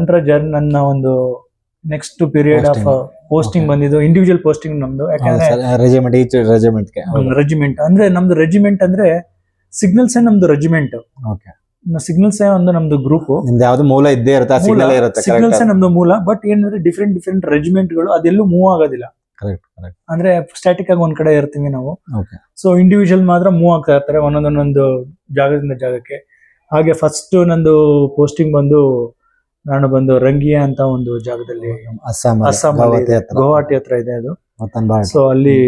ನಂತರ ಜರ್ ನನ್ನ ಒಂದು ನೆಕ್ಸ್ಟ್ ಪೀರಿಯಡ್ ಆಫ್ ಪೋಸ್ಟಿಂಗ್. ಬಂದಿದ್ದು ಇಂಡಿವಿಜುವಲ್ ಪೋಸ್ಟಿಂಗ್ ನಮ್ದು. ಯಾಕಂದ್ರೆ ರೆಜಿಮೆಂಟ್ ಈಚ್ ರೆಜಿಮೆಂಟ್ಗೆ ರೆಜಿಮೆಂಟ್ ಅಂದ್ರೆ ನಮ್ದು ರೆಜಿಮೆಂಟ್ ಅಂದ್ರೆ ಸಿಗ್ನಲ್ಸ್ ನಮ್ದು ರೆಜಿಮೆಂಟ್ ಓಕೆ ಸಿಗ್ನಲ್ಸ್ ಒಂದು ನಮ್ದು ಗ್ರೂಪ್ ಯಾವ್ದು ಮೂಲ ಇದ್ದೇ ಇರುತ್ತೆ ಸಿಗ್ನಲ್ ಇರುತ್ತೆ ಸಿಗ್ನಲ್ಸ್ ನಮ್ದು ಮೂಲ ಬಟ್ ಏನಂದ್ರೆ ಡಿಫ್ರೆಂಟ್ ಡಿಫ್ರೆಂಟ್ ರೆಜಿಮೆಂಟ್ಗಳು ಅದೆಲ್ಲೂ ಮೂವ್ ಆಗೋದಿಲ್ಲ. ಕರೆಕ್ಟ್ ಕರೆಕ್ಟ್ ಅಂದ್ರೆ ಸ್ಟ್ಯಾಟಿಕ್ ಆಗಿ ಒಂದ್ ಕಡೆ ಇರ್ತೀವಿ ನಾವು. ಓಕೆ ಸೊ ಇಂಡಿವಿಜುವಲ್ ಮಾತ್ರ ಮೂವ್ ಆಗ್ತಾ ಇರ್ತಾರೆ ಒಂದೊಂದೊಂದೊಂದು ಜಾಗದಿಂದ ಜಾಗಕ್ಕೆ. ಹಾಗೆ ಫಸ್ಟ್ ನಂದು ಪೋಸ್ಟಿಂಗ್ ಬಂದು ನಾನು ಬಂದು ರಂಗಿಯಾ ಅಂತ ಒಂದು ಜಾಗದಲ್ಲಿ ಅಸ್ಸಾಂ ಅಸ್ಸಾಂ ಗುವಾಹಟಿ ಹತ್ರ. ಇದೆ ಅದು. ಸೊ ಅಲ್ಲಿ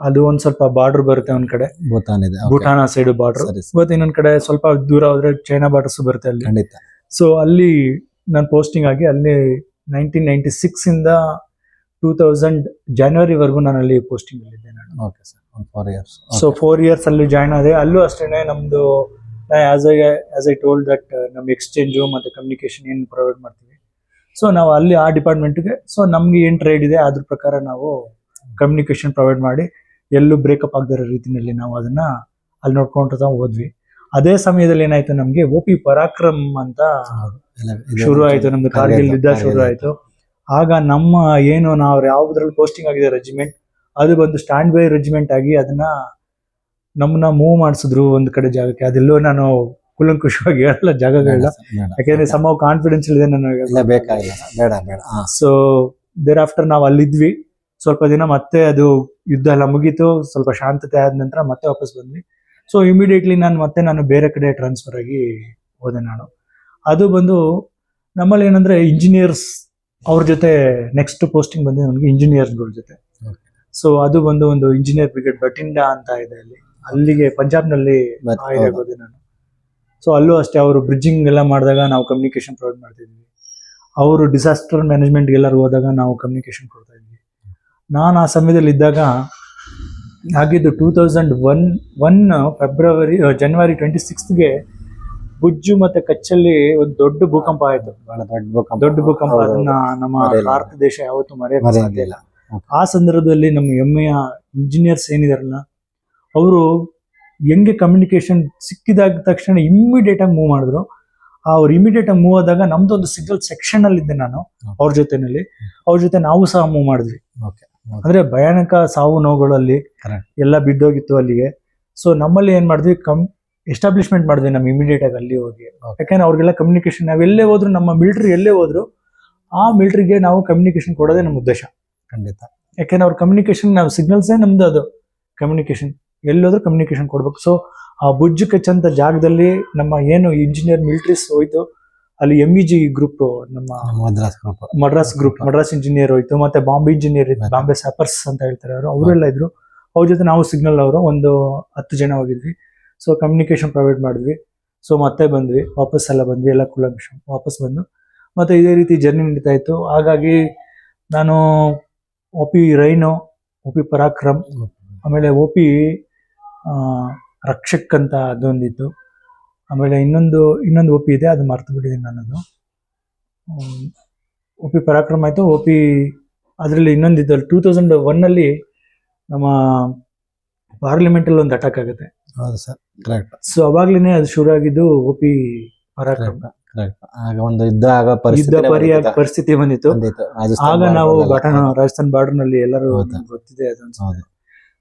ಅದು ಒಂದ್ ಸ್ವಲ್ಪ ಬಾರ್ಡರ್ ಬರುತ್ತೆ ಒಂದ್ ಕಡೆ. ಭೂತಾನ್ ಇದೆ. Bhutan side border. ಮತ್ತೆ. ಇವತ್ತು ಇನ್ನೊಂದ್ ಕಡೆ ಸ್ವಲ್ಪ ದೂರ ಹೋದ್ರೆ ಚೈನಾ ಬಾರ್ಡರ್ಸ್ ಬರುತ್ತೆ ಅಲ್ಲಿ. ಖಂಡಿತ. ಸೊ ಅಲ್ಲಿ ನಾನು ಪೋಸ್ಟಿಂಗ್ ಆಗಿ ಅಲ್ಲಿ ನೈನ್ಟೀನ್ ನೈನ್ಟಿ ಸಿಕ್ಸ್ ಇಂದ ಟೂ ತೌಸಂಡ್ ಜಾನ್ವರಿವರೆಗೂ ನಾನು ಅಲ್ಲಿ ಪೋಸ್ಟಿಂಗ್ ಅಲ್ಲಿದ್ದೆ ನಾನು. Okay sir four years so four years ಅಲ್ಲಿ ಜಾಯ್ನ್ ಆದೆ. ಅಲ್ಲೂ ಅಷ್ಟೇನೆ ನಮ್ದು as I as I told that ನಮ್ಮ ಎಕ್ಸ್ಚೇಂಜು ಮತ್ತು ಕಮ್ಯುನಿಕೇಷನ್ ಏನು ಪ್ರೊವೈಡ್ ಮಾಡ್ತೀವಿ. ಸೊ ನಾವು ಅಲ್ಲಿ ಆ ಡಿಪಾರ್ಟ್ಮೆಂಟ್ಗೆ ಸೊ ನಮ್ಗೆ ಏನು ಟ್ರೇಡ್ ಇದೆ ಅದ್ರ ಪ್ರಕಾರ ನಾವು ಕಮ್ಯುನಿಕೇಷನ್ ಪ್ರೊವೈಡ್ ಮಾಡಿ ಎಲ್ಲೂ ಬ್ರೇಕಪ್ ಆಗದಿರೋ ರೀತಿಯಲ್ಲಿ ನಾವು ಅದನ್ನ ಅಲ್ಲಿ ನೋಡ್ಕೊಂಡ್ತಾ ಹೋದ್ವಿ. ಅದೇ ಸಮಯದಲ್ಲಿ ಏನಾಯ್ತು ನಮ್ಗೆ ಒ ಪಿ ಪರಾಕ್ರಮ್ ಅಂತ ಶುರು ಆಯಿತು ನಮ್ದು ಕಾರ್ಗಿಲ್ ಯುದ್ಧ ಶುರು ಆಯ್ತು. ಆಗ ನಮ್ಮ ಏನು ನಾವು ಯಾವುದ್ರಲ್ಲಿ ಪೋಸ್ಟಿಂಗ್ ಆಗಿದೆ ರೆಜಿಮೆಂಟ್ ಅದು ಬಂದು ಸ್ಟ್ಯಾಂಡ್ ಬೈ ರೆಜಿಮೆಂಟ್ ಆಗಿ ಅದನ್ನ ನಮ್ಮನ್ನ ಮೂವ್ ಮಾಡಿಸಿದ್ರು ಒಂದ್ ಕಡೆ ಜಾಗಕ್ಕೆ. ಅದೆಲ್ಲೋ ನಾನು ಕುಲಂಕುಷವಾಗಿ ಹೇಳಲ್ಲ ಜಾಗಗಳಲ್ಲ ಯಾಕೆಂದ್ರೆ ಸಮ ಕಾನ್ಫಿಡೆನ್ಸ್ ಇದೆ ನನಗೆ ಬೇಕಾಗಿಲ್ಲ. ಬೇಡ ಬೇಡ. ಸೊ ದೇರ್ ಆಫ್ಟರ್ ನಾವು ಅಲ್ಲಿದ್ವಿ. ಸ್ವಲ್ಪ ದಿನ ಮತ್ತೆ ಅದು ಯುದ್ಧ ಎಲ್ಲ ಮುಗೀತು. ಸ್ವಲ್ಪ ಶಾಂತತೆ ಆದ ನಂತರ ಮತ್ತೆ ವಾಪಸ್ ಬಂದ್ವಿ. ಸೊ ಇಮಿಡಿಯೇಟ್ಲಿ ನಾನು ಮತ್ತೆ ನಾನು ಬೇರೆ ಕಡೆ ಟ್ರಾನ್ಸ್ಫರ್ ಆಗಿ ಹೋದೆ ನಾನು. ಅದು ಬಂದು ನಮ್ಮಲ್ಲಿ ಏನಂದ್ರೆ ಇಂಜಿನಿಯರ್ಸ್ ಅವ್ರ ಜೊತೆ ನೆಕ್ಸ್ಟ್ ಪೋಸ್ಟಿಂಗ್ ಬಂದಿದೆ ನನಗೆ ಇಂಜಿನಿಯರ್ಸ್ಗಳ ಜೊತೆ. ಸೊ ಅದು ಬಂದು ಒಂದು ಇಂಜಿನಿಯರ್ ಬ್ರಿಗೇಡ್ ಬಟಿಂಡಾ ಅಂತ ಇದೆ ಅಲ್ಲಿ. ಅಲ್ಲಿಗೆ ಪಂಜಾಬ್ನಲ್ಲಿ ನಲ್ಲಿ ನಾನು. ಸೊ ಅಲ್ಲೂ ಅಷ್ಟೇ ಅವರು ಬ್ರಿಡ್ಜಿಂಗ್ ಎಲ್ಲ ಮಾಡಿದಾಗ ನಾವು ಕಮ್ಯುನಿಕೇಶನ್ ಪ್ರೊವೈಡ್ ಮಾಡ್ತಿದ್ವಿ. ಅವರು ಡಿಸಾಸ್ಟರ್ ಮ್ಯಾನೇಜ್ಮೆಂಟ್ ಎಲ್ಲರೂ ಹೋದಾಗ ನಾವು ಕಮ್ಯುನಿಕೇಶನ್ ಕೊಡ್ತಾ ಇದ್ವಿ. ನಾನು ಆ ಸಮಯದಲ್ಲಿ ಇದ್ದಾಗ ಆಗಿದ್ದು two thousand one one February ಜನವರಿ ಟ್ವೆಂಟಿ ಸಿಕ್ಸ್ತ್ಗೆ ಬುಜ್ಜು ಮತ್ತೆ ಕಚ್ಚಲ್ಲಿ ಒಂದು ದೊಡ್ಡ ಭೂಕಂಪ ಆಯಿತು. ಬಹಳ ದೊಡ್ಡ ಭೂಕಂಪ. ದೊಡ್ಡ ಭೂಕಂಪ. ಹೌದು, ಅದನ್ನ ನಮ್ಮ ಮರೆಯಲ್ಲ. ಭಾರತ ದೇಶ ಯಾವತ್ತೂ ಮರೆಯಕ್ಕೆ ಮರೆಯಲ್ಲ. ಸಾಧ್ಯ ಇಲ್ಲ. ಆ ಸಂದರ್ಭದಲ್ಲಿ ನಮ್ಮ ಹೆಮ್ಮೆಯ ಇಂಜಿನಿಯರ್ಸ್ ಏನಿದಾರಲ್ಲ ಅವರು ಹೆಂಗೆ ಕಮ್ಯುನಿಕೇಷನ್ ಸಿಕ್ಕಿದಾಗ ತಕ್ಷಣ ಇಮ್ಮಿಡಿಯೇಟಾಗಿ ಮೂವ್ ಮಾಡಿದ್ರು. ಅವ್ರು ಇಮಿಡಿಯೇಟ್ ಆಗಿ ಮೂವ್ ಆದಾಗ ನಮ್ದು ಒಂದು ಸಿಗ್ನಲ್ ಸೆಕ್ಷನ್ ಅಲ್ಲಿ ಇದ್ದೆ ನಾನು ಅವ್ರ ಜೊತೆನಲ್ಲಿ. ಅವ್ರ ಜೊತೆ ನಾವು ಸಹ ಮೂವ್ ಮಾಡಿದ್ವಿ. ಓಕೆ ಅಂದ್ರೆ ಭಯಾನಕ ಸಾವು ನೋವುಗಳಲ್ಲಿ. ಎಲ್ಲ ಬಿದ್ದೋಗಿತ್ತು ಅಲ್ಲಿಗೆ. ಸೊ ನಮ್ಮಲ್ಲಿ ಏನ್ ಮಾಡಿದ್ವಿ ಕಮ್ ಎಸ್ಟಾಬ್ಲಿಷ್ಮೆಂಟ್ ಮಾಡಿದ್ವಿ ನಮ್ಮ ಇಮಿಡಿಯೇಟ್ ಆಗಿ ಅಲ್ಲಿ ಹೋಗಿ. ಯಾಕಂದ್ರೆ ಅವ್ರಿಗೆಲ್ಲ ಕಮ್ಯುನಿಕೇಶನ್ ನಾವು ಎಲ್ಲೇ ಹೋದ್ರು ನಮ್ಮ ಮಿಲಿಟರಿ ಎಲ್ಲೇ ಹೋದ್ರು ಆ ಮಿಲಿಟರಿಗೆ ನಾವು ಕಮ್ಯುನಿಕೇಶನ್ ಕೊಡೋದೇ ನಮ್ಮ ಉದ್ದೇಶ. ಖಂಡಿತ. ಯಾಕೆಂದ್ರೆ ಅವ್ರ ಕಮ್ಯುನಿಕೇಶನ್ ನಾವು ಸಿಗ್ನಲ್ಸೇ ನಮ್ದು ಅದು. ಕಮ್ಯುನಿಕೇಶನ್ ಎಲ್ಲೋದ್ರೂ ಕಮ್ಯುನಿಕೇಶನ್ ಕೊಡ್ಬೇಕು. ಸೊ ಆ ಬುಜ್ಜು ಕಚ್ಚಂತ ಜಾಗದಲ್ಲಿ ನಮ್ಮ ಏನು ಇಂಜಿನಿಯರ್ ಮಿಲಿಟರೀಸ್ ಹೋಯ್ತು ಅಲ್ಲಿ ಎಂ ಇ ಜಿ ಗ್ರೂಪ್ ನಮ್ಮ Madras group Madras group Madras engineer ಹೋಯ್ತು ಮತ್ತೆ ಬಾಂಬೆ ಇಂಜಿನಿಯರ್ ಇತ್ತು? ಬಾಂಬೆ ಸ್ಯಾಪರ್ಸ್ ಅಂತ ಹೇಳ್ತಾರೆ ಅವರು. ಅವರೆಲ್ಲ ಇದ್ರು. ಅವ್ರ ಜೊತೆ ನಾವು ಸಿಗ್ನಲ್ ಅವರು ಒಂದು ಹತ್ತು ಜನ ಹೋಗಿದ್ವಿ. ಸೊ ಕಮ್ಯುನಿಕೇಶನ್ ಪ್ರೊವೈಡ್ ಮಾಡಿದ್ವಿ. ಸೊ ಮತ್ತೆ ಬಂದ್ವಿ. ವಾಪಸ್ ಎಲ್ಲ ಬಂದ್ವಿ ಎಲ್ಲ ಕುಲಂಶ ವಾಪಸ್ ಬಂದು ಮತ್ತೆ ಇದೇ ರೀತಿ ಜರ್ನಿ ನಡೀತಾ ಇತ್ತು. ಹಾಗಾಗಿ ನಾನು O P rhino O P Parakram ಆಮೇಲೆ ಒ ಪಿ ರಕ್ಷಕ್ ಅಂತ ಅದೊಂದಿತ್ತು. ಆಮೇಲೆ ಇನ್ನೊಂದು ಇನ್ನೊಂದು ಒ ಪಿ ಇದೆ ಅದು ಮರ್ತು ಬಿಟ್ಟಿದ್ದೀನಿ ನನ್ನದು. ಒ ಪಿ ಪರಾಕ್ರಮ ಆಯಿತು. ಒ ಪಿ ಅದರಲ್ಲಿ ಇನ್ನೊಂದಿತ್ತು ಟೂ ತೌಸಂಡ್ ಒನ್ನಲ್ಲಿ ನಮ್ಮ ಪಾರ್ಲಿಮೆಂಟಲ್ಲಿ ಒಂದು ಅಟ್ಯಾಕ್ ಆಗುತ್ತೆ. ಹೌದು ಸರ್ ಕರೆಕ್ಟ್. ಸೊ ಅವಾಗ್ಲೇ ಅದು ಶುರು ಆಗಿದ್ದು ಒ ಪಿ ಪರಾಕ್ರಮ ಆಗ ಒಂದು ಯುದ್ಧ ಆಗ ಪರಿಸ್ಥಿತಿ ಪರಿಸ್ಥಿತಿ ಬಂದಿತ್ತು. ಆಗ ನಾವು ಘಟನಾ ರಾಜಸ್ಥಾನ್ ಬಾರ್ಡರ್ನಲ್ಲಿ ಎಲ್ಲರೂ ಗೊತ್ತಿದೆ ಅದು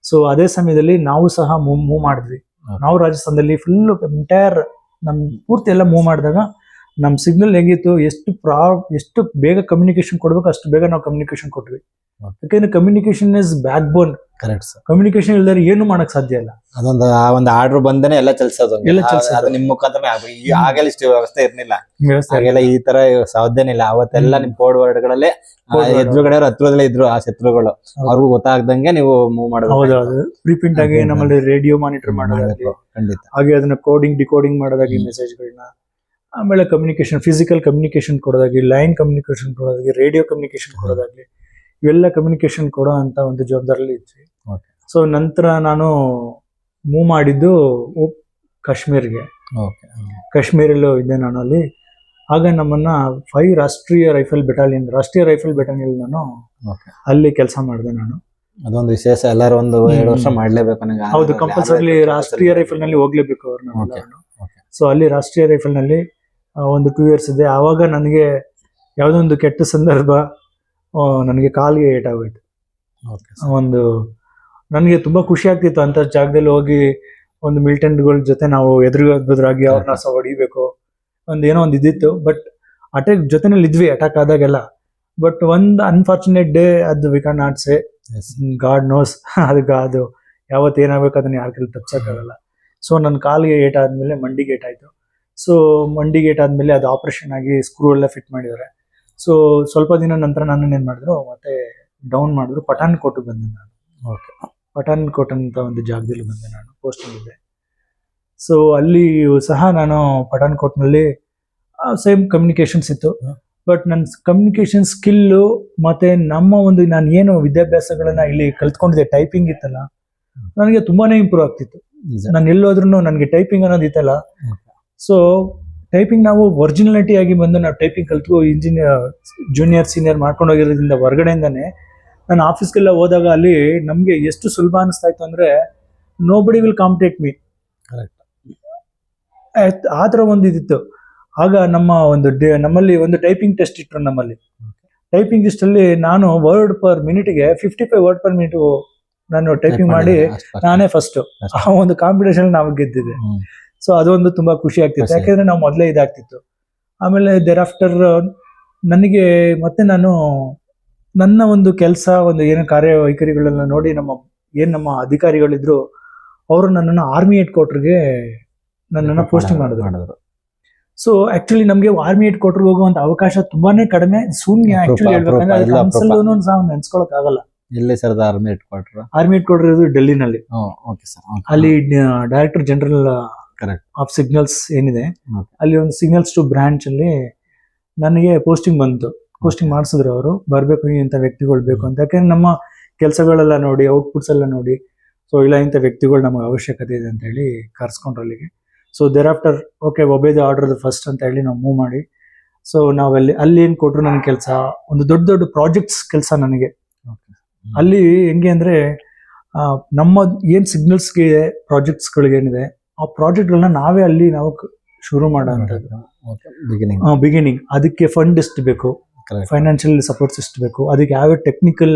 ಸೊ ಅದೇ ಸಮಯದಲ್ಲಿ ನಾವು ಸಹ ಮೂವ್ ಮೂವ್ ಮಾಡಿದ್ವಿ. ನಾವು ರಾಜಸ್ಥಾನದಲ್ಲಿ ಫುಲ್ ಎಂಟೈರ್ ನಮ್ ಪೂರ್ತಿ ಎಲ್ಲ ಮೂವ್ ಮಾಡಿದಾಗ ನಮ್ ಸಿಗ್ನಲ್ ಹೆಂಗಿತ್ತು ಎಷ್ಟು ಪ್ರಾ ಎಷ್ಟು ಬೇಗ ಕಮ್ಯುನಿಕೇಶನ್ ಕೊಡ್ಬೇಕು ಅಷ್ಟು ಬೇಗ ನಾವು ಕಮ್ಯುನಿಕೇಶನ್ ಕೊಟ್ವಿ. ಯಾಕಂದ್ರೆ communication is backbone correct sir communication ಇಲ್ದರೆ ಏನು ಮಾಡಕ್ ಸಾಧ್ಯ ಇಲ್ಲ. ಅದೊಂದು ಆ ಒಂದು ಆರ್ಡರ್ ಬಂದೇನೆ ಎಲ್ಲ ಚಲಿಸೋದು. ಎಲ್ಲ ಚಲ್ಸೋದು. ಅದು ನಿಮ್ ಮುಖಾಂತರ ಆಗಲ್ಲ ಇಷ್ಟು ವ್ಯವಸ್ಥೆ ಇರ್ಲಿಲ್ಲ. ವ್ಯವಸ್ಥೆ ಹಾಗೆಲ್ಲ ಈ ತರ ಸಾಧ್ಯನೇ ಇಲ್ಲ. ಅವತ್ತೆಲ್ಲ. ನಿಮ್ ಕೋಡ್ ವರ್ಡ್ ಗಳಲ್ಲೇ ಆ, Code word. ಎದುರುಗಡೆ ಹತ್ರದಲ್ಲೇ ಇದ್ರು ಆ ಶತ್ರುಗಳು. ಅವ್ರಿಗೂ ಗೊತ್ತಾಗ್ದಂಗೆ ನೀವು ಮೂವ್ ಮಾಡೋದು ಹೌದು ಪ್ರಿಪ್ರಿಂಟ್ ಆಗಿ. ನಮ್ಮಲ್ಲಿ ರೇಡಿಯೋ ಮಾನಿಟರ್ ಮಾಡೋದಾಗ್ಲಿ ಖಂಡಿತ. ಹಾಗೆ ಅದನ್ನ ಕೋಡಿಂಗ್ ಡಿಕೋಡಿಂಗ್ ಮಾಡೋದಾಗಿ ಮೆಸೇಜ್ ಮೆಸೇಜ್ಗಳನ್ನ ಆಮೇಲೆ ಕಮ್ಯುನಿಕೇಶನ್ ಫಿಸಿಕಲ್ ಕಮ್ಯುನಿಕೇಶನ್ ಕೊಡೋದಾಗಿ ಲೈನ್ ಕಮ್ಯುನಿಕೇಶನ್ ಕೊಡೋದಾಗಿ ರೇಡಿಯೋ ಕಮ್ಯುನಿಕೇಶನ್ ಕೊಡೋದಾಗ್ಲಿ ಇವೆಲ್ಲ ಕಮ್ಯುನಿಕೇಶನ್ ಕೊಡೋ ಅಂತ ಒಂದು ಜವಾಬ್ದಾರಿ ಇದ್ವಿ. ಸೊ ನಂತರ ನಾನು ಮೂವ್ ಮಾಡಿದ್ದು ಕಾಶ್ಮೀರ್ಗೆ. ಓಕೆ ಕಾಶ್ಮೀರಲ್ಲೂ ಇದ್ದೆ ನಾನು ಅಲ್ಲಿ. ಆಗ ನಮ್ಮನ್ನ five Rashtriya rifle battalion Rashtriya rifle battalion ನಾನು ಓಕೆ ಅಲ್ಲಿ ಕೆಲಸ ಮಾಡಿದೆ ನಾನು. ಅದೊಂದು ವಿಶೇಷ ಎಲ್ಲರೂ ಒಂದು. ಎರಡು ವರ್ಷ ಮಾಡಲೇಬೇಕು ನನಗೆ. ಹೌದು ಕಂಪಲ್ಸರಿ ರಾಷ್ಟ್ರೀಯ ರೈಫಲ್ನಲ್ಲಿ ಹೋಗ್ಲೇಬೇಕು ಅವ್ರನ್ನ. ಸೊ ಅಲ್ಲಿ ರಾಷ್ಟ್ರೀಯ ರೈಫಲ್ನಲ್ಲಿ ಒಂದು ಟೂ ಇಯರ್ಸ್ ಇದೆ. ಆವಾಗ ನನಗೆ ಯಾವುದೋ ಒಂದು ಕೆಟ್ಟ ಸಂದರ್ಭ ನನಗೆ ಕಾಲಿಗೆ ಏಟಾಗೋಯ್ತು ಓಕೆ ಒಂದು ನನಗೆ ತುಂಬಾ ಖುಷಿ ಆಗ್ತಿತ್ತು ಅಂತ ಜಾಗದಲ್ಲಿ ಹೋಗಿ ಒಂದು ಮಿಲಿಟೆಂಟ್ಗಳ ಜೊತೆ ನಾವು ಎದುರುಗದ್ರಾಗಿ ಅವ್ರನ್ನ ಸಹ ಹೊಡಿಬೇಕು. ಒಂದು ಏನೋ ಒಂದು ಇದ್ದಿತ್ತು ಬಟ್ ಅಟ್ಯಾಕ್ ಜೊತೆನಲ್ಲಿ ಇದ್ವಿ ಅಟ್ಯಾಕ್ ಆದಾಗೆಲ್ಲ. ಬಟ್ ಒಂದು ಅನ್ಫಾರ್ಚುನೇಟ್ ಡೇ ಅದು we can not say God knows ಅದಕ್ಕೆ ಅದು ಯಾವತ್ತು ಏನಾಗಬೇಕು ಅದನ್ನ ಯಾರ ಕೈಲಿ ಆಗಲ್ಲ ಸೊ ನನ್ನ ಕಾಲಿಗೆ ಏಟಾದ್ಮೇಲೆ ಮಂಡಿಗೆ ಏಟಾಯಿತು ಸೊ ಮಂಡಿಗೆ ಏಟಾದ್ಮೇಲೆ ಅದು ಆಪರೇಷನ್ ಆಗಿ ಸ್ಕ್ರೂ ಎಲ್ಲ ಫಿಟ್ ಮಾಡಿದ್ದಾರೆ. ಸೊ ಸ್ವಲ್ಪ ದಿನ ನಂತರ ನಾನು ಏನು ಮಾಡಿದ್ರು ಮತ್ತೆ ಡೌನ್ ಮಾಡಿದ್ರು. ಪಠಾನ್ ಕೋಟ್ ಬಂದೆ ನಾನು. ಓಕೆ. ಪಠಾನ್ ಕೋಟ್ ಅಂತ ಒಂದು ಜಾಗದಲ್ಲಿ ಬಂದೆ ನಾನು ಪೋಸ್ಟಿಂಗ್ ಇದೆ ಸೊ ಅಲ್ಲಿ ಸಹ ನಾನು ಪಠಾನ್ ಕೋಟ್ನಲ್ಲಿ ಸೇಮ್ ಕಮ್ಯುನಿಕೇಶನ್ಸ್ ಇತ್ತು. ಬಟ್ ನನ್ನ ಕಮ್ಯುನಿಕೇಶನ್ ಸ್ಕಿಲ್ಲು ಮತ್ತು ನಮ್ಮ ಒಂದು ನಾನು ಏನು ವಿದ್ಯಾಭ್ಯಾಸಗಳನ್ನು ಇಲ್ಲಿ ಕಲ್ತ್ಕೊಂಡಿದ್ದೆ ಟೈಪಿಂಗ್ ಇತ್ತಲ್ಲ ನನಗೆ ತುಂಬಾನೇ ಇಂಪ್ರೂವ್ ಆಗ್ತಿತ್ತು. ನಾನು ಎಲ್ಲೋದ್ರೂ ನನಗೆ ಟೈಪಿಂಗ್ ಅನ್ನೋದು ಇತ್ತಲ್ಲ. ಸೊ ಟೈಪಿಂಗ್ ನಾವು ಒರಿಜಿನಾಲಿಟಿ ಆಗಿ ಬಂದು ನಾವು ಟೈಪಿಂಗ್ ಕಲ್ತು ಇಂಜಿನಿಯರ್ ಜೂನಿಯರ್ ಸೀನಿಯರ್ ಮಾಡ್ಕೊಂಡು ಹೋಗಿರೋದ್ರಿಂದ ಹೊರಗಡೆಯಿಂದನೇ ನಾನು ಆಫೀಸ್ಗೆಲ್ಲ ಹೋದಾಗ ಅಲ್ಲಿ ನಮಗೆ ಎಷ್ಟು ಸುಲಭ ಅನಿಸ್ತಾ ಇತ್ತು ಅಂದ್ರೆ ನೋ ಬಡಿ ವಿಲ್ ಕಾಂಪಿಟೇಟ್ ಮೀ ಕರೆಕ್ಟ್ ಆ ಥರ ಒಂದು ಇದಿತ್ತು. ಆಗ ನಮ್ಮ ಒಂದು ಡೆ- ನಮ್ಮಲ್ಲಿ ಒಂದು ಟೈಪಿಂಗ್ ಟೆಸ್ಟ್ ಇಟ್ಟರು ನಮ್ಮಲ್ಲಿ. ಟೈಪಿಂಗ್ ಟೆಸ್ಟ್ ಅಲ್ಲಿ ನಾನು word per ಮಿನಿಟ್ಗೆ fifty five word per minute ನಾನು ಟೈಪಿಂಗ್ ಮಾಡಿ ನಾನೇ ಫಸ್ಟ್ ಆ ಒಂದು ಕಾಂಪಿಟೇಷನ್ ನಾವು ಗೆದ್ದಿದ್ದೆ. ಸೊ ಅದೊಂದು ತುಂಬಾ ಖುಷಿ ಆಗ್ತಿತ್ತು. ಯಾಕಂದ್ರೆ ನಾವು ಮೊದಲೇ ಇದಾಗ್ತಿತ್ತು. ಆಮೇಲೆ ದೇರ್ ಆಫ್ಟರ್ ನನಗೆ ಮತ್ತೆ ನಾನು ನನ್ನ ಒಂದು ಕೆಲಸ ಒಂದು ಏನು ಕಾರ್ಯವೈಖರಿಗಳನ್ನ ನೋಡಿ ನಮ್ಮ ಏನ್ ನಮ್ಮ ಅಧಿಕಾರಿಗಳಿದ್ರು ಅವರು ನನ್ನನ್ನು ಆರ್ಮಿ ಹೆಡ್ ಕ್ವಾರ್ಟರ್ಗೆ ನನ್ನನ್ನು ಪೋಸ್ಟಿಂಗ್ ಮಾಡಿದ್ರು. ಮಾಡಿದ್ರು. ಸೊ ಆಕ್ಚುಲಿ ನಮಗೆ ಆರ್ಮಿ ಹೆಡ್ ಕ್ವಾರ್ಟರ್ ಹೋಗುವಂತ ಅವಕಾಶ ತುಂಬಾನೇ ಕಡಿಮೆ. ಶೂನ್ಯ ಆಕ್ಚುಲಿ ಹೇಳ್ಬೇಕಂದ್ರೆ ನಾವು ನೆನ್ಸ್ಕೊಳಕ್ ಆಗಲ್ಲ. ಎಲ್ಲಿ sir army headquarter army headquarter ಇರೋದು ಡೆಲ್ಲಿನಲ್ಲಿ. ಅಲ್ಲಿ director general Correct. Of signals ಏನಿದೆ. ಅಲ್ಲಿ ಒಂದು ಸಿಗ್ನಲ್ಸ್ ಟು ಬ್ರಾಂಚ್ ಅಲ್ಲಿ ನನಗೆ ಪೋಸ್ಟಿಂಗ್ ಬಂತು. ಪೋಸ್ಟಿಂಗ್ ಮಾಡಿಸಿದ್ರು ಅವರು ಬರಬೇಕು ಇಂಥ ವ್ಯಕ್ತಿಗಳು ಬೇಕು ಅಂತ. ಯಾಕೆಂದ್ರೆ ನಮ್ಮ ಕೆಲಸಗಳೆಲ್ಲ ನೋಡಿ ಔಟ್ಪುಟ್ಸ್ ಎಲ್ಲ ನೋಡಿ ಸೊ ಇಲ್ಲ ಇಂಥ ವ್ಯಕ್ತಿಗಳು ನಮಗೆ ಅವಶ್ಯಕತೆ ಇದೆ ಅಂತ ಹೇಳಿ ಕರ್ಸ್ಕೊಂಡ್ರು ಅಲ್ಲಿಗೆ. So there after okay ಒಬೇದ order first ಅಂತ ಹೇಳಿ ನಾವು ಮೂವ್ ಮಾಡಿ. ಸೊ ನಾವಲ್ಲಿ ಅಲ್ಲಿ ಏನು ಕೊಟ್ಟರು ನನ್ನ ಕೆಲಸ? ಒಂದು ದೊಡ್ಡ ದೊಡ್ಡ ಪ್ರಾಜೆಕ್ಟ್ಸ್ ಕೆಲಸ ನನಗೆ. ಅಲ್ಲಿ ಹೆಂಗೆ ಅಂದರೆ ನಮ್ಮ ಏನು ಸಿಗ್ನಲ್ಸ್ಗೆ ಪ್ರಾಜೆಕ್ಟ್ಸ್ಗಳಿಗೆ ಏನಿದೆ ಆ ಪ್ರಾಜೆಕ್ಟ್ಗಳನ್ನ ನಾವೇ ಅಲ್ಲಿ ನಾವು ಶುರು ಮಾಡೋ ಅಂಥದ್ದು ಬಿಗಿನಿಂಗ್ ಬಿಗಿನಿಂಗ್ ಅದಕ್ಕೆ ಫಂಡ್ ಎಷ್ಟು ಬೇಕು? ಫೈನಾನ್ಷಿಯಲ್ ಸಪೋರ್ಟ್ಸ್ ಎಷ್ಟು ಬೇಕು? ಅದಕ್ಕೆ ಯಾವ ಟೆಕ್ನಿಕಲ್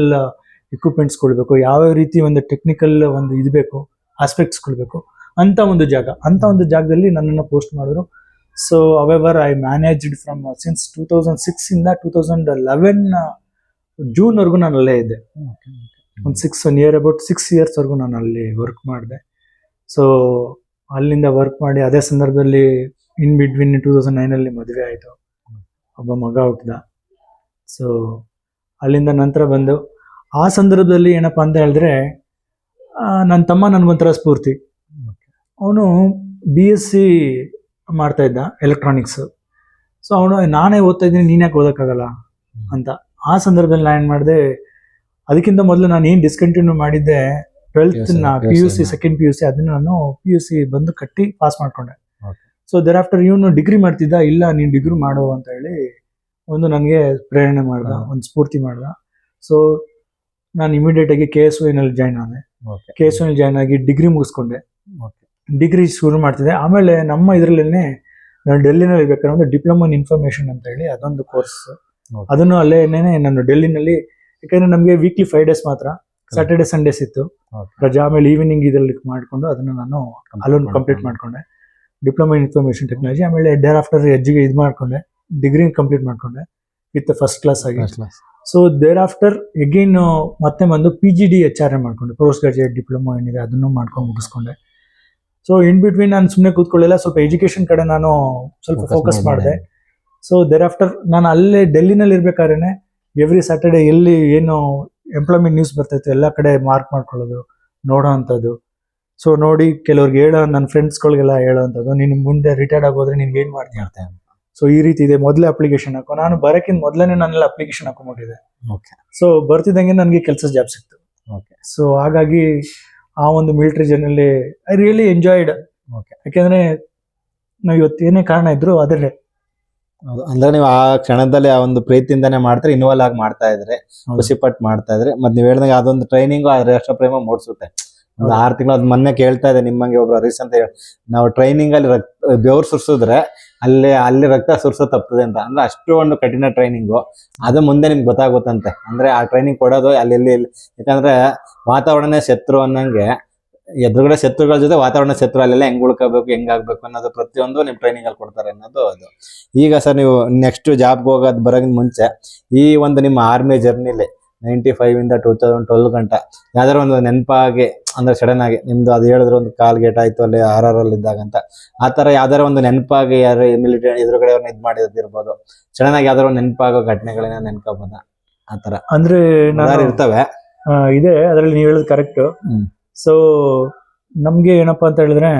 ಇಕ್ವಿಪ್ಮೆಂಟ್ಸ್ ಕೊಡಬೇಕು? ಯಾವ ರೀತಿ ಒಂದು ಟೆಕ್ನಿಕಲ್ ಒಂದು ಇದು ಬೇಕು? ಆಸ್ಪೆಕ್ಟ್ಸ್ ಕೊಡಬೇಕು? ಅಂತ ಒಂದು ಜಾಗ. ಅಂತ ಒಂದು ಜಾಗದಲ್ಲಿ ನನ್ನನ್ನು ಪೋಸ್ಟ್ ಮಾಡಿದ್ರು. So however I managed from since two thousand six ಇಂದ ಟೂ ತೌಸಂಡ್ ಲೆವೆನ್ ಜೂನ್ವರೆಗೂ ನಾನು ಅಲ್ಲೇ ಇದ್ದೆ. ಒಂದು six near year about six ಇಯರ್ಸ್ವರೆಗೂ ನಾನು ಅಲ್ಲಿ ವರ್ಕ್ ಮಾಡಿದೆ. ಸೊ ಅಲ್ಲಿಂದ ವರ್ಕ್ ಮಾಡಿ ಅದೇ ಸಂದರ್ಭದಲ್ಲಿ ಇನ್ ಬಿಟ್ವೀನ್ ಟೂ ತೌಸಂಡ್ ನೈನಲ್ಲಿ ಮದುವೆ ಆಯಿತು. ಒಬ್ಬ ಮಗ ಹುಟ್ಟಿದ. ಸೊ ಅಲ್ಲಿಂದ ನಂತರ ಬಂದು, ಆ ಸಂದರ್ಭದಲ್ಲಿ ಏನಪ್ಪ ಅಂತ ಹೇಳಿದ್ರೆ ನನ್ನ ತಮ್ಮ ನನಗೊಂಥರ ಸ್ಫೂರ್ತಿ. ಅವನು ಬಿ ಎಸ್ ಸಿ ಮಾಡ್ತಾ ಇದ್ದ ಎಲೆಕ್ಟ್ರಾನಿಕ್ಸ್ ಸೊ ಅವನು, ನಾನೇ ಓದ್ತಾ ಇದ್ದೀನಿ, ನೀನು ಯಾಕೆ ಓದೋಕ್ಕಾಗಲ್ಲ ಅಂತ. ಆ ಸಂದರ್ಭದಲ್ಲಿ ನಾನು ಏನು ಮಾಡಿದೆ, ಅದಕ್ಕಿಂತ ಮೊದಲು ನಾನು ಏನು ಡಿಸ್ಕಂಟಿನ್ಯೂ ಮಾಡಿದ್ದೆ ಟ್ವೆಲ್ತ್ನ P U C second P U C ಅದನ್ನ ನಾನು ಪಿ ಯು ಸಿ ಬಂದು ಕಟ್ಟಿ ಪಾಸ್ ಮಾಡ್ಕೊಂಡೆ. ಸೊ ದೇರ್ ಆಫ್ಟರ್ ಇವನು ಡಿಗ್ರಿ ಮಾಡ್ತಿದ್ದ ಇಲ್ಲ ನೀನು ಡಿಗ್ರಿ ಮಾಡು ಅಂತ ಹೇಳಿ ಒಂದು ನನಗೆ ಪ್ರೇರಣೆ ಮಾಡ್ದ. ಒಂದು ಸ್ಫೂರ್ತಿ ಮಾಡ್ದ. ಸೊ ನಾನು ಇಮಿಡಿಯೇಟ್ ಆಗಿ ಕೆ ಎಸ್ನಲ್ಲಿ ಜಾಯ್ನ್ ಆದೆ. ಕೆ ಎಸ್ನಲ್ಲಿ ಜಾಯ್ನ್ ಆಗಿ ಡಿಗ್ರಿ ಮುಗಿಸ್ಕೊಂಡೆ. ಡಿಗ್ರಿ ಶುರು ಮಾಡ್ತಿದ್ದೆ. ಆಮೇಲೆ ನಮ್ಮ ಇದರಲ್ಲೇ ನಾನು ಡೆಲ್ಲಿನಲ್ಲಿ ಬೇಕಾದ್ರೆ ಒಂದು ಡಿಪ್ಲೊಮಾ ಇನ್ ಇನ್ಫಾರ್ಮೇಶನ್ ಅಂತ ಹೇಳಿ ಅದೊಂದು ಕೋರ್ಸ್. ಅದನ್ನು ಅಲ್ಲೇನೆ ನಾನು ಡೆಲ್ಲಿನಲ್ಲಿ ಯಾಕಂದ್ರೆ ನಮಗೆ ವೀಕ್ಲಿ ಫೈವ್ ಡೇಸ್ ಮಾತ್ರ. ಸ್ಯಾಟರ್ಡೆ ಸಂಡೇಸ್ ಇತ್ತು. ರಜೆ ಆಮೇಲೆ ಈವ್ನಿಂಗ್ ಇದರಲ್ಲಿ ಮಾಡಿಕೊಂಡು ಅದನ್ನ ನಾನು ಅಲೋನ್ ಕಂಪ್ಲೀಟ್ ಮಾಡ್ಕೊಂಡೆ. ಡಿಪ್ಲೊಮಾ ಇನ್ ಇನ್ಫಾರ್ಮೇಶನ್ ಟೆಕ್ನಾಲಜಿ ಆಮೇಲೆ ಡೇರ್ ಆಫ್ಟರ್ ಎಜ್ಜಿಗೆ ಇದು ಮಾಡ್ಕೊಂಡೆ. ಡಿಗ್ರಿ ಕಂಪ್ಲೀಟ್ ಮಾಡ್ಕೊಂಡೆ. ವಿತ್ ಫಸ್ಟ್ ಕ್ಲಾಸ್ ಆಗಿ. ಸೊ ದೇರ್ ಆಫ್ಟರ್ ಎಗೇನ್ ಮತ್ತೆ ಬಂದು P G D H R A ಮಾಡ್ಕೊಂಡೆ. ಪೋಸ್ಟ್ ಗ್ರಾಜುಯೇಟ್ ಡಿಪ್ಲೊಮಾ ಏನಿದೆ ಅದನ್ನು ಮಾಡ್ಕೊಂಡು ಮುಗಿಸ್ಕೊಂಡೆ. ಸೊ ಇನ್ ಬಿಟ್ವೀನ್ ನಾನು ಸುಮ್ಮನೆ ಕೂತ್ಕೊಳ್ಳಿಲ್ಲ. ಸ್ವಲ್ಪ ಎಜುಕೇಶನ್ ಕಡೆ ನಾನು ಸ್ವಲ್ಪ ಫೋಕಸ್ ಮಾಡ್ದೆ. ಮಾಡಿದೆ. ಸೊ ದೇರ್ ಆಫ್ಟರ್ ನಾನು ಅಲ್ಲೇ ಡೆಲ್ಲಿನಲ್ಲಿ ಇರ್ಬೇಕಾದ್ರೆ ಎವ್ರಿ ಸ್ಯಾಟರ್ಡೆ ಎಲ್ಲಿ ಏನು ಎಂಪ್ಲಾಯ್ಮೆಂಟ್ ನ್ಯೂಸ್ ಬರ್ತಾಯಿತ್ತು ಎಲ್ಲ ಕಡೆ ಮಾರ್ಕ್ ಮಾಡ್ಕೊಳ್ಳೋದು ನೋಡೋ ಅಂಥದ್ದು. ಸೊ ನೋಡಿ ಕೆಲವ್ರಿಗೆ ಹೇಳೋ ನನ್ನ ಫ್ರೆಂಡ್ಸ್ಗಳಿಗೆಲ್ಲ ಹೇಳೋ ಅಂಥದ್ದು. ನೀನು ಮುಂದೆ ರಿಟೈರ್ಡ್ ಆಗೋದ್ರೆ ನಿನ್ಗೆ ಏನು ಮಾಡ್ತೀಯ ಸೊ ಈ ರೀತಿ ಇದೆ. ಮೊದಲೇ ಅಪ್ಲಿಕೇಶನ್ ಹಾಕೋ. ನಾನು ಬರೋಕ್ಕಿಂತ ಮೊದಲೇ ನಾನೆಲ್ಲ ಅಪ್ಲಿಕೇಶನ್ ಹಾಕೊಂಡ್ಬಿಟ್ಟಿದೆ ಓಕೆ ಸೊ ಬರ್ತಿದ್ದಂಗೆ ನನಗೆ ಕೆಲಸ ಜಾಬ್ ಸಿಕ್ತು. ಓಕೆ ಸೊ ಹಾಗಾಗಿ ಆ ಒಂದು ಮಿಲಿಟರಿ ಜರ್ನಲ್ಲಿ ಐ ರಿಯಲಿ ಎಂಜಾಯ್ಡ್ ಓಕೆ ಯಾಕೆಂದರೆ ನಾವು ಇವತ್ತು ಏನೇ ಕಾರಣ ಇದ್ರು ಅದರಲ್ಲೇ ಅಂದ್ರೆ ನೀವು ಆ ಕ್ಷಣದಲ್ಲಿ ಆ ಒಂದು ಪ್ರೀತಿಯಿಂದಾನೆ ಮಾಡ್ತಾರೆ ಇನ್ವಾಲ್ ಆಗಿ ಮಾಡ್ತಾ ಇದ್ರೆ. ಖುಷಿ ಪಟ್ಟು ಮಾಡ್ತಾ ಇದ್ರೆ. ಮತ್ತೆ ನೀವು ಹೇಳಿದಂಗೆ ಅದೊಂದು ಟ್ರೈನಿಂಗ್ ಆ ರಾಷ್ಟ್ರ ಪ್ರೇಮ ಮೂಡಿಸುತ್ತೆ. ಒಂದು. ಆರು ತಿಂಗಳು ಅದ್ ಮೊನ್ನೆ ಕೇಳ್ತಾ ಇದೆ ನಿಮ್ಮಂಗೆ ಒಬ್ರು ಹರೀಶ್ ಅಂತ ಹೇಳಿ. ನಾವು ಟ್ರೈನಿಂಗ್ ಅಲ್ಲಿ ರಕ್ತ ಬೆವ್ರು ಸುರ್ಸಿದ್ರೆ ಅಲ್ಲಿ ಅಲ್ಲಿ ರಕ್ತ ಸುರ್ಸೋ ತಪ್ತದೆ ಅಂತ. ಅಂದ್ರೆ ಅಷ್ಟು ಒಂದು ಕಠಿಣ ಟ್ರೈನಿಂಗು ಅದು ಮುಂದೆ ನಿಮ್ಗೆ ಗೊತ್ತಾಗುತ್ತಂತೆ ಅಂದ್ರೆ ಆ ಟ್ರೈನಿಂಗ್ ಕೊಡೋದು ಅಲ್ಲಿ. ಯಾಕಂದ್ರೆ ವಾತಾವರಣ ಶತ್ರು ಅನ್ನಂಗೆ ಎದುರುಗಡೆ ಶತ್ರುಗಳ ಜೊತೆ ವಾತಾವರಣ ಶತ್ರು ಅಲ್ಲೆಲ್ಲ ಹೆಂಗ್ ಉಳ್ಕೋಬೇಕು ಹೆಂಗ್ ಆಗ್ಬೇಕು ಅನ್ನೋದು ಪ್ರತಿಯೊಂದು ನಿಮ್ ಟ್ರೈನಿಂಗ್ ಅಲ್ಲಿ ಕೊಡ್ತಾರೆ ಅನ್ನೋದು ಅದು. ಈಗ ಸರ್ ನೀವು ನೆಕ್ಸ್ಟ್ ಜಾಬ್ಗೆ ಹೋಗೋದ್ ಬರೋಕ್ಕಿಂತ ಮುಂಚೆ ಈ ಒಂದು ನಿಮ್ಮ ಆರ್ಮಿ ಜರ್ನಿಲಿ ನೈಂಟಿ ಫೈವ್ ಇಂದ ಟೂ ತೌಸಂಡ್ ಟ್ವೆಲ್ ಗಂಟ ಯಾವ್ದಾದ್ರು ಒಂದು ನೆನಪಾಗಿ ಅಂದ್ರೆ ಸಡನ್ ಆಗಿ ನಿಮ್ದು ಅದು ಹೇಳಿದ್ರೆ ಒಂದು ಕಾಲ್ ಗೇಟ್ ಆಯ್ತು ಅಲ್ಲಿ ಆರ್ ಆರ್ ಅಲ್ಲಿ ಇದ್ದಾಗ ಅಂತ ಆ ತರ ಯಾವ್ದಾರ ಒಂದು ನೆನಪಾಗಿ ಯಾರು ಮಿಲಿಟರಿ ಎದುರುಗಡೆ ಅವ್ರನ್ನ ಇದ್ ಮಾಡಿರ್ಬೋದು ಸಡನ್ ಆಗಿ ಯಾವ್ದಾರ ಒಂದು ನೆನಪಾಗೋ ಘಟನೆಗಳನ್ನ ನೆನ್ಕೋಬೋದ? ಆ ತರ. ಅಂದ್ರೆ ಇರ್ತವೆ. ಇದೆ ಅದರಲ್ಲಿ ನೀವು ಹೇಳೋದು ಕರೆಕ್ಟ್. ಸೊ ನಮಗೆ ಏನಪ್ಪ ಅಂತ ಹೇಳಿದ್ರೆ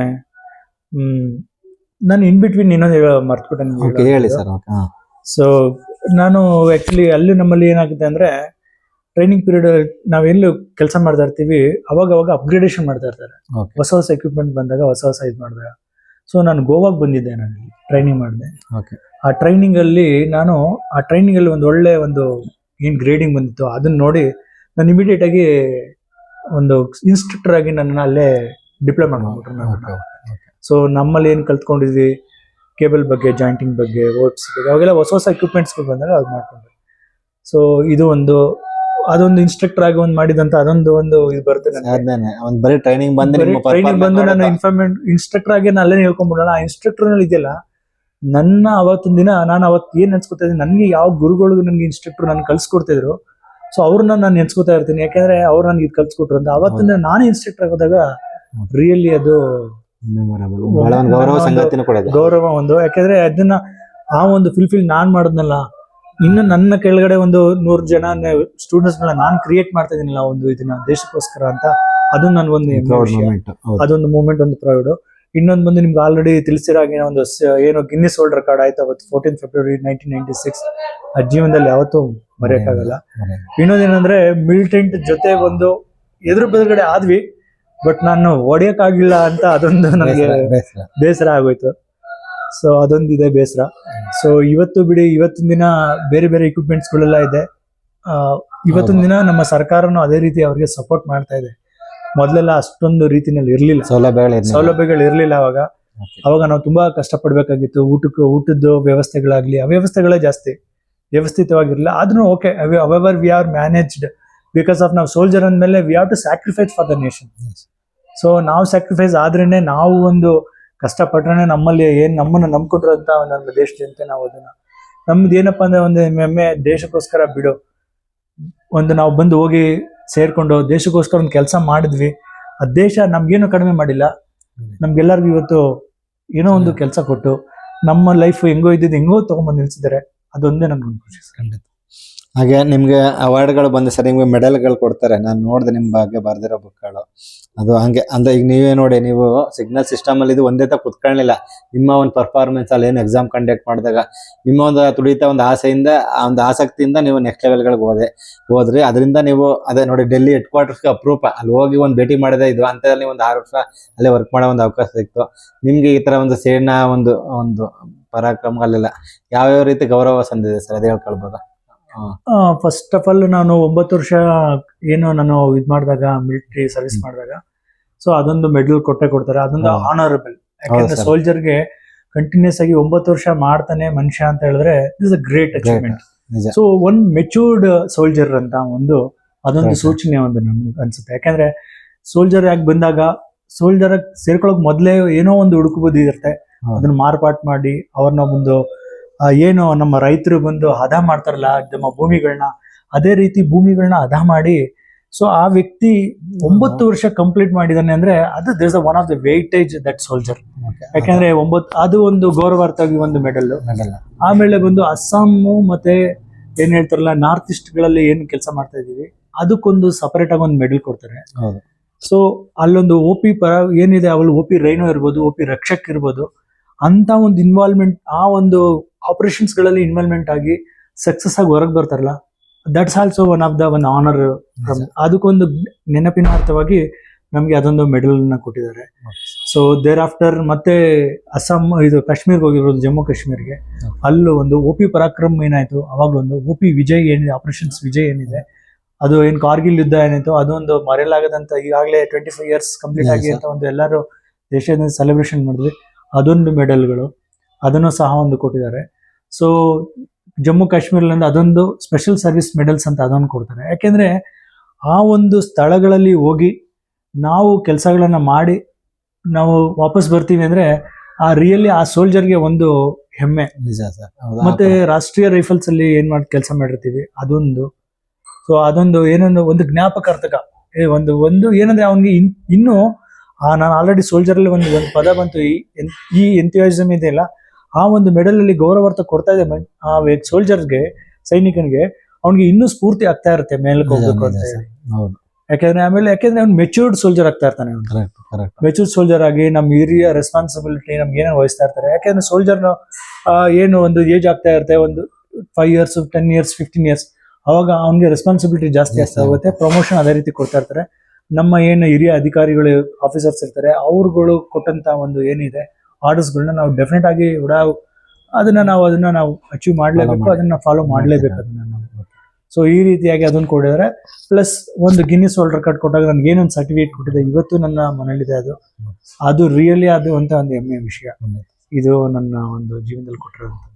ನಾನು ಇನ್ ಬಿಟ್ವೀನ್ ಇನ್ನೊಂದು ಮರ್ತ್ಬಿಟ್ಟೆ ಹೇಳಿ ಸರ್ ಓಕೆ ಸೊ ನಾನು ಆ್ಯಕ್ಚುಲಿ ಅಲ್ಲಿ ನಮ್ಮಲ್ಲಿ ಏನಾಗುತ್ತೆ ಅಂದರೆ ಟ್ರೈನಿಂಗ್ ಪೀರಿಯಡ್ ನಾವೆಲ್ಲೂ ಕೆಲಸ ಮಾಡ್ತಾ ಇರ್ತೀವಿ ಅವಾಗ ಅವಾಗ ಅಪ್ಗ್ರೇಡೇಷನ್ ಮಾಡ್ತಾ ಇರ್ತಾರೆ. ಹೊಸ ಹೊಸ ಎಕ್ವಿಪ್ಮೆಂಟ್ ಬಂದಾಗ ಹೊಸ ಹೊಸ ಇದು ಮಾಡಿದಾಗ. ಸೊ ನಾನು ಗೋವಾಗೆ ಬಂದಿದ್ದೆ ನಾನು ಟ್ರೈನಿಂಗ್ ಮಾಡಿದೆ. ಓಕೆ ಆ ಟ್ರೈನಿಂಗಲ್ಲಿ ನಾನು ಆ ಟ್ರೈನಿಂಗಲ್ಲಿ ಒಂದು ಒಳ್ಳೆ ಒಂದು ಏನು ಗ್ರೇಡಿಂಗ್ ಬಂದಿತ್ತು ಅದನ್ನ ನೋಡಿ ನಾನು ಇಮಿಡಿಯೇಟ್ ಆಗಿ ಒಂದು ಇನ್ಸ್ಟ್ರಕ್ಟರ್ ಆಗಿ ನನ್ನ ಅಲ್ಲೇ ಡಿಪ್ಲೊಮಾ ಮಾಡ್ಬಿಟ್ರು ನಾನು ಸೊ ನಮ್ಮಲ್ಲಿ ಏನು ಕಲ್ತ್ಕೊಂಡಿದ್ವಿ? ಕೇಬಲ್ ಬಗ್ಗೆ ಜಾಯಿಂಟಿಂಗ್ ಬಗ್ಗೆ ಓಟ್ಸ್ ಬಗ್ಗೆ ಅವಾಗೆಲ್ಲ ಹೊಸ ಹೊಸ ಎಕ್ವಿಪ್ಮೆಂಟ್ಸ್ಗಳು ಬಂದಾಗ ಅದು ಮಾಡ್ಕೊಂಡ್ರು ಸೊ ಇದು ಒಂದು ಅದೊಂದು ಇನ್ಸ್ಟ್ರಕ್ಟರ್ ಆಗಿ ಒಂದು ಮಾಡಿದಂತ ಅದೊಂದು ಒಂದು ಇದು ಬರುತ್ತೆ ಒಂದು ಬರೀ ಟ್ರೈನಿಂಗ್ ಬಂದು ಟ್ರೈನಿಂಗ್ ಬಂದು ನಾನು ಇನ್ಫಾರ್ಮೆಂಟ್ ಇನ್ಸ್ಟ್ರಕ್ಟರ್ ಆಗಿ ನಾನು ಅಲ್ಲೇ ಹೇಳ್ಕೊಂಡ್ಬಿಡೋಣ. ಆ ಇನ್ಸ್ಟ್ರಕ್ಟರ್ನಲ್ಲಿ ಇದೆಯಲ್ಲ ನನ್ನ ಅವತ್ತಿನ ದಿನ ನಾನು ಅವತ್ತು ಏನು ನೆನ್ಸ್ಕೊತಾ ಇದ್ದೀನಿ ನನಗೆ ಯಾವ ಗುರುಗಳು ನನಗೆ ಇನ್ಸ್ಟ್ರಕ್ಟರ್ ನಾನು ಕಲ್ಸ್ಕೊಡ್ತಿದ್ರು ಸೊ ಅವ್ರನ್ನ ನಾನು ನೆನ್ಸ್ಕೊತಾ ಇರ್ತೀನಿ. ಯಾಕಂದ್ರೆ ಅವ್ರು ನನಗೆ ಇದು ಕಲ್ಸ್ಕೊಟ್ರು ಅಂತ. ಅವತ್ತಿಂದ ನಾನು ಇನ್ಸ್ಟ್ರಕ್ಟರ್ ಆಗೋದಾಗ. ರಿಯಲಿ ಅದು ಗೌರವ ಒಂದು ಯಾಕೆಂದ್ರೆ ಗೌರವ ಒಂದು. ಯಾಕಂದ್ರೆ ಅದನ್ನ ಆ ಒಂದು ಫುಲ್ಫಿಲ್ ನಾನ್ ಮಾಡಿದ್ನಲ್ಲ ಇನ್ನು ನನ್ನ ಕೆಳಗಡೆ ಒಂದು ನೂರು ಜನ ಸ್ಟೂಡೆಂಟ್ಸ್ ನಾನು ಕ್ರಿಯೇಟ್ ಮಾಡ್ತಾ ಇದೀನಲ್ಲ ಒಂದು ಇದನ್ನ ದೇಶಕ್ಕೋಸ್ಕರ ಅಂತ ಅದು ನನ್ಗೊಂದು ಅದೊಂದು ಮೂಮೆಂಟ್ ಒಂದು ಪ್ರೌಡ್ ಇನ್ನೊಂದು ಬಂದು ನಿಮ್ಗೆ ಆಲ್ರೆಡಿ ತಿಳಿಸಿರೋ ಹಾಗೆ ಒಂದು ಏನು ಗಿನ್ನಿಸ್ ವರ್ಲ್ಡ್ ರೆಕಾರ್ಡ್ ಆಯ್ತು ಅವತ್ತು fourteen February nineteen ninety six ಆ ಜೀವನದಲ್ಲಿ ಯಾವತ್ತೂ ಮರೆಯಕ್ಕಾಗಲ್ಲ. ಇನ್ನೊಂದೇನಂದ್ರೆ ಮಿಲಿಟೆಂಟ್ ಜೊತೆ ಒಂದು ಎದುರು ಬೆದುರುಗಡೆ ಆದ್ವಿ ಬಟ್ ನಾನು ಹೊಡೆಯಕ್ಕಾಗಿಲ್ಲ ಅಂತ ಅದೊಂದು ನನಗೆ ಬೇಸರ, ಆಗೋಯ್ತು. ಸೊ ಅದೊಂದಿದೆ ಬೇಸರ. ಸೊ ಇವತ್ತು ಬಿಡಿ ಇವತ್ತಿನ ದಿನ ಬೇರೆ ಬೇರೆ ಇಕ್ವಿಪ್ಮೆಂಟ್ಸ್ಗಳೆಲ್ಲ ಗಳೆಲ್ಲ ಇದೆ ಇವತ್ತಿನ ದಿನ ನಮ್ಮ ಸರ್ಕಾರನು ಅದೇ ರೀತಿ ಅವ್ರಿಗೆ ಸಪೋರ್ಟ್ ಮಾಡ್ತಾ ಇದೆ. ಮೊದಲೆಲ್ಲ ಅಷ್ಟೊಂದು ರೀತಿನಲ್ಲಿ ಇರಲಿಲ್ಲ. ಸೌಲಭ್ಯಗಳು. ಸೌಲಭ್ಯಗಳು ಇರಲಿಲ್ಲ ಅವಾಗ. ಅವಾಗ ನಾವು ತುಂಬಾ ಕಷ್ಟಪಡ್ಬೇಕಾಗಿತ್ತು. ಊಟಕ್ಕೆ ಊಟದ ವ್ಯವಸ್ಥೆಗಳಾಗ್ಲಿ ಅವ್ಯವಸ್ಥೆಗಳೇ ಜಾಸ್ತಿ. ವ್ಯವಸ್ಥಿತವಾಗಿರಲಿಲ್ಲ. ಆದ್ರೂ okay however we are managed because of ನಾವು ಸೋಲ್ಜರ್ ಅಂದಮೇಲೆ we have to sacrifice for the nation. So ನಾವು ಸ್ಯಾಕ್ರಿಫೈಸ್ ಆದ್ರೇನೆ ನಾವು ಒಂದು ಕಷ್ಟಪಟ್ರೆ ನಮ್ಮಲ್ಲಿ ಏನು ನಮ್ಮನ್ನು ನಂಬ್ಕೊಂಡ್ರು ಅಂತ ನಮ್ಮ ದೇಶ ಜನತೆ ನಾವು ಅದನ್ನ ನಮ್ದು ಏನಪ್ಪ ಅಂದ್ರೆ ಒಂದು ಹೆಮ್ಮೆ ದೇಶಕ್ಕೋಸ್ಕರ ಬಿಡು. ಒಂದು ನಾವು ಬಂದು ಹೋಗಿ ಸೇರ್ಕೊಂಡು ದೇಶಕ್ಕೋಸ್ಕರ ಒಂದು ಕೆಲಸ ಮಾಡಿದ್ವಿ. ಆ ದೇಶ ನಮ್ಗೇನು ಕಡಿಮೆ ಮಾಡಿಲ್ಲ. ನಮ್ಗೆಲ್ಲರಿಗೂ ಇವತ್ತು ಏನೋ ಒಂದು ಕೆಲಸ ಕೊಟ್ಟು ನಮ್ಮ ಲೈಫ್ ಹೆಂಗೋ ಇದ್ದಿದ್ದು ಹೆಂಗೋ ತೊಗೊಂಬಂದು ನಿಲ್ಸಿದ್ದಾರೆ. ಅದೊಂದೇ ನನ್ಗೊಂದು ಖುಷಿ. ಖಂಡಿತ. ಹಾಗೆ ನಿಮ್ಗೆ ಅವಾರ್ಡ್ಗಳು ಬಂದ ಸರ್ ನಿಮ್ಗೆ ಮೆಡಲ್ಗಳು ಕೊಡ್ತಾರೆ. ನಾನು ನೋಡಿದೆ ನಿಮ್ ಬಗ್ಗೆ ಬರ್ದಿರೋ ಬುಕ್ಗಳು ಅದು ಹಂಗೆ ಅಂದ್ರೆ ಈಗ ನೀವೇ ನೋಡಿ ನೀವು ಸಿಗ್ನಲ್ ಸಿಸ್ಟಮ್ ಅಲ್ಲಿ ಇದು ಒಂದೇ ತ ಕುತ್ಕೊಳ್ಳಿಲ್ಲ ನಿಮ್ಮ ಒಂದು ಪರ್ಫಾರ್ಮೆನ್ಸ್ ಅಲ್ಲಿ ಏನು ಎಕ್ಸಾಮ್ ಕಂಡಕ್ಟ್ ಮಾಡಿದಾಗ ನಿಮ್ಮ ಒಂದು ತುಡಿತ ಒಂದು ಆಸೆಯಿಂದ ಆ ಒಂದು ಆಸಕ್ತಿಯಿಂದ ನೀವು ನೆಕ್ಸ್ಟ್ ಲೆವೆಲ್ಗಳಿಗೆ ಹೋದೆ ಹೋದ್ರಿ. ಅದರಿಂದ ನೀವು ಅದೇ ನೋಡಿ ಡೆಲ್ಲಿ ಹೆಡ್ ಕ್ವಾರ್ಟರ್ಸ್ಗೆ ಅಪ್ರೂಪ. ಅಲ್ಲಿ ಹೋಗಿ ಒಂದು ಭೇಟಿ ಮಾಡಿದೆ ಇದು ಅಂತಲ್ಲಿ ಒಂದು ಆರು ವರ್ಷ ಅಲ್ಲೇ ವರ್ಕ್ ಮಾಡೋ ಒಂದು ಅವಕಾಶ ಸಿಕ್ತು. ನಿಮ್ಗೆ ಈ ತರ ಒಂದು ಸೇನಾ ಒಂದು ಒಂದು ಪರಾಕ್ರಮಗಳೆಲ್ಲ ಯಾವ್ಯಾವ ರೀತಿ ಗೌರವ ಸಂದಿದೆ ಸರ್? ಅದೇ ಹೇಳ್ಕೊಳ್ಬೋದ? ಫಸ್ಟ್ ಆಫ್ ಆಲ್ ನಾನು ಒಂಬತ್ತು ವರ್ಷ ಏನು ನಾನು ಇದು ಮಾಡಿದಾಗ ಮಿಲಿಟರಿ ಸರ್ವಿಸ್. ಮಾಡಿದಾಗ. ಸೊ ಅದೊಂದು ಮೆಡಲ್ ಕೊಟ್ಟೆ ಕೊಡ್ತಾರೆ. ಅದೊಂದು. ಆನರಬಲ್ ಯಾಕಂದ್ರೆ. ಸೋಲ್ಜರ್ಗೆ ಕಂಟಿನ್ಯೂಸ್ ಆಗಿ ಒಂಬತ್ತು ವರ್ಷ ಮಾಡ್ತಾನೆ ಮನುಷ್ಯ ಅಂತ ಹೇಳಿದ್ರೆ is a great achievement so one matured soldier ಅಂತ ಒಂದು ಅದೊಂದು ಸೂಚನೆ ಒಂದು ನನ್ಗೆ ಅನ್ಸುತ್ತೆ. ಯಾಕಂದ್ರೆ ಸೋಲ್ಜರ್ ಯಾಕೆ ಬಂದಾಗ ಸೋಲ್ಜರ್ ಸೇರ್ಕೊಳಕ್ ಮೊದ್ಲೇ ಏನೋ ಒಂದು ಹುಡುಕು ಇರುತ್ತೆ. ಅದನ್ನ ಮಾರ್ಪಾಟ್ ಮಾಡಿ ಅವ್ರನ್ನ ಒಂದು ಏನು ನಮ್ಮ ರೈತರು ಬಂದು ಹದ ಮಾಡ್ತಾರಲ್ಲ ನಮ್ಮ ಭೂಮಿಗಳನ್ನ ಅದೇ ರೀತಿ ಭೂಮಿಗಳನ್ನ ಹದ ಮಾಡಿ ಸೊ ಆ ವ್ಯಕ್ತಿ ಒಂಬತ್ತು ವರ್ಷ ಕಂಪ್ಲೀಟ್ ಮಾಡಿದಾನೆ ಅಂದ್ರೆ ಅದು this one of the weightage that soldier ಯಾಕಂದ್ರೆ ಒಂಬತ್ತು ಅದು ಒಂದು ಗೌರವಾರ್ಥವಾಗಿ ಒಂದು ಮೆಡಲ್. ಆಮೇಲೆ ಬಂದು ಅಸ್ಸಾಮು ಮತ್ತೆ ಏನ್ ಹೇಳ್ತಾರಲ್ಲ ನಾರ್ತ್ ಈಸ್ಟ್ಗಳಲ್ಲಿ ಏನ್ ಕೆಲಸ ಮಾಡ್ತಾ ಇದೀವಿ ಅದಕ್ಕೊಂದು ಸಪರೇಟ್ ಆಗಿ ಒಂದು ಮೆಡಲ್ ಕೊಡ್ತಾರೆ. ಸೊ ಅಲ್ಲೊಂದು ಒ ಪಿ ಪರ ಏನಿದೆ ಅವಳು ಒ ಪಿ ರೈನೋ ಇರ್ಬೋದು ಒ ಪಿ ರಕ್ಷಕ್ ಇರ್ಬೋದು ಅಂತ ಒಂದು ಇನ್ವಾಲ್ವ್ಮೆಂಟ್ ಆ ಒಂದು ಆಪರೇಷನ್ಸ್ಗಳಲ್ಲಿ ಇನ್ವಾಲ್ವ್ಮೆಂಟ್ ಆಗಿ ಸಕ್ಸಸ್ ಆಗಿ ಹೊರಗೆ ಬರ್ತಾರಲ್ಲ that's also one of the one honour ಅದಕ್ಕೊಂದು ನೆನಪಿನಾರ್ಥವಾಗಿ ನಮ್ಗೆ ಅದೊಂದು ಮೆಡಲ್ನ ಕೊಟ್ಟಿದ್ದಾರೆ. ಸೊ ದೇರ್ ಆಫ್ಟರ್ ಮತ್ತೆ ಅಸ್ಸಾಂ ಇದು ಕಾಶ್ಮೀರ್ಗೆ ಹೋಗಿರೋದು ಜಮ್ಮು ಕಾಶ್ಮೀರ್ಗೆ. ಅಲ್ಲೂ ಒಂದು ಒ ಪಿ ಪರಾಕ್ರಮ್ ಏನಾಯ್ತು ಅವಾಗ ಒಂದು ಒ ಪಿ ವಿಜಯ್ ಏನಿದೆ ಆಪರೇಷನ್ಸ್ ವಿಜಯ್ ಏನಿದೆ ಅದು ಏನು ಕಾರ್ಗಿಲ್ ಯುದ್ಧ ಏನಿತ್ತು ಅದೊಂದು ಮರೆಯಲಾಗದಂತ ಈಗಾಗಲೇ ಟ್ವೆಂಟಿ ಫೈವ್ ಇಯರ್ಸ್ ಕಂಪ್ಲೀಟ್ ಆಗಿ ಅಂತ ಒಂದು ಎಲ್ಲರೂ ದೇಶದಿಂದ ಸೆಲೆಬ್ರೇಷನ್ ಮಾಡಿದ್ವಿ. ಅದೊಂದು ಮೆಡಲ್ಗಳು. ಅದನ್ನು ಸಹ ಒಂದು ಕೊಟ್ಟಿದ್ದಾರೆ. ಸೊ ಜಮ್ಮು ಕಾಶ್ಮೀರದಿಂದ ಅದೊಂದು ಸ್ಪೆಷಲ್ ಸರ್ವಿಸ್ ಮೆಡಲ್ಸ್ ಅಂತ ಅದೊಂದು ಕೊಡ್ತಾರೆ. ಯಾಕೆಂದರೆ ಆ ಒಂದು ಸ್ಥಳಗಳಲ್ಲಿ ಹೋಗಿ ನಾವು ಕೆಲಸಗಳನ್ನು ಮಾಡಿ ನಾವು ವಾಪಸ್ ಬರ್ತೀವಿ ಅಂದರೆ ಆ ರಿಯಲಿ ಆ ಸೋಲ್ಜರ್ಗೆ ಒಂದು ಹೆಮ್ಮೆ. ನಿಜ ಸರ್. ಮತ್ತೆ ರಾಷ್ಟ್ರೀಯ ರೈಫಲ್ಸ್ ಅಲ್ಲಿ ಏನ್ ಮಾಡಿ ಕೆಲಸ ಮಾಡಿರ್ತೀವಿ ಅದೊಂದು. ಸೊ ಅದೊಂದು ಏನೊಂದು ಒಂದು ಜ್ಞಾಪಕಾರ್ಥಕ. ಏ ಒಂದು ಒಂದು ಏನಂದ್ರೆ ಅವನಿಗೆ ಇನ್ನು ಆ ನಾನು ಆಲ್ರೆಡಿ ಸೋಲ್ಜರಲ್ಲಿ ಒಂದು ಒಂದು ಪದ ಬಂತು. ಈ ಈ ಎಂಥಿಯಾಸಮ್ ಇದೆಯಲ್ಲ ಆ ಒಂದು ಮೆಡಲ್ ಅಲ್ಲಿ ಗೌರವಾರ್ಥ ಕೊಡ್ತಾ ಇದೆ ಆ ಸೋಲ್ಜರ್ಗೆ ಸೈನಿಕನಿಗೆ ಅವ್ನಿಗೆ ಇನ್ನೂ ಸ್ಫೂರ್ತಿ ಆಗ್ತಾ ಇರುತ್ತೆ ಮೇಲಕ್ಕೆ ಹೋಗ್ಬೇಕು ಅಂತ. ಹೇಳಿ. ಹೌದು. ಯಾಕಂದ್ರೆ ಆಮೇಲೆ ಯಾಕಂದ್ರೆ ಅವ್ನು ಮೆಚೂರ್ಡ್ ಸೋಲ್ಜರ್ ಆಗ್ತಾ ಇರ್ತಾನೆ ಮೆಚೂರ್ಡ್ ಸೋಲ್ಜರ್ ಆಗಿ ನಮ್ಮ ಹಿರಿಯ ರೆಸ್ಪಾನ್ಸಿಬಿಲಿಟಿ ನಮ್ಗೆ ಏನೇನು ವಹಿಸ್ತಾ ಇರ್ತಾರೆ. ಯಾಕೆಂದ್ರೆ ಸೋಲ್ಜರ್ನ ಏನು ಒಂದು ಏಜ್ ಆಗ್ತಾ ಇರುತ್ತೆ ಒಂದು five years ten years fifteen years ಅವಾಗ ಅವ್ನಿಗೆ ರೆಸ್ಪಾನ್ಸಿಬಿಲಿಟಿ ಜಾಸ್ತಿ ಆಗ್ತಾ ಹೋಗುತ್ತೆ. ಪ್ರಮೋಷನ್ ಅದೇ ರೀತಿ ಕೊಡ್ತಾ ಇರ್ತಾರೆ. ನಮ್ಮ ಏನು ಹಿರಿಯ ಅಧಿಕಾರಿಗಳು ಆಫೀಸರ್ಸ್ ಇರ್ತಾರೆ ಅವ್ರುಗಳು ಕೊಟ್ಟಂತ ಒಂದು ಏನಿದೆ ಆರ್ಡರ್ಸ್ಗಳನ್ನ ನಾವು ಡೆಫಿನೆಟ್ ಆಗಿ ಉಡಾ ಅದನ್ನ ನಾವು ಅದನ್ನ ನಾವು ಅಚೀವ್ ಮಾಡ್ಲೇಬೇಕು ಮಾಡಿ. ಅದನ್ನ ಫಾಲೋ ಮಾಡ್ಲೇಬೇಕು ಅದನ್ನ ನಾವು. ಸೊ ಈ ರೀತಿಯಾಗಿ ಅದನ್ನ ಕೊಡಿದ್ರೆ ಪ್ಲಸ್ ಒಂದು ಗಿನ್ನಿಸ್ ವರ್ಲ್ಡ್ ರೆಕಾರ್ಡ್ ಕೊಟ್ಟಾಗ ನನ್ಗೆ ಏನೊಂದು ಸರ್ಟಿಫಿಕೇಟ್ ಕೊಟ್ಟಿದೆ ಇವತ್ತು ನನ್ನ ಮನೇಲಿದೆ ಅದು. ಅದು ರಿಯಲಿ ಅದು ಅಂತ ಒಂದು ಹೆಮ್ಮೆಯ ವಿಷಯ. ಇದು ನನ್ನ ಒಂದು ಜೀವನದಲ್ಲಿ ಕೊಟ್ಟಿರೋಂಥದ್ದು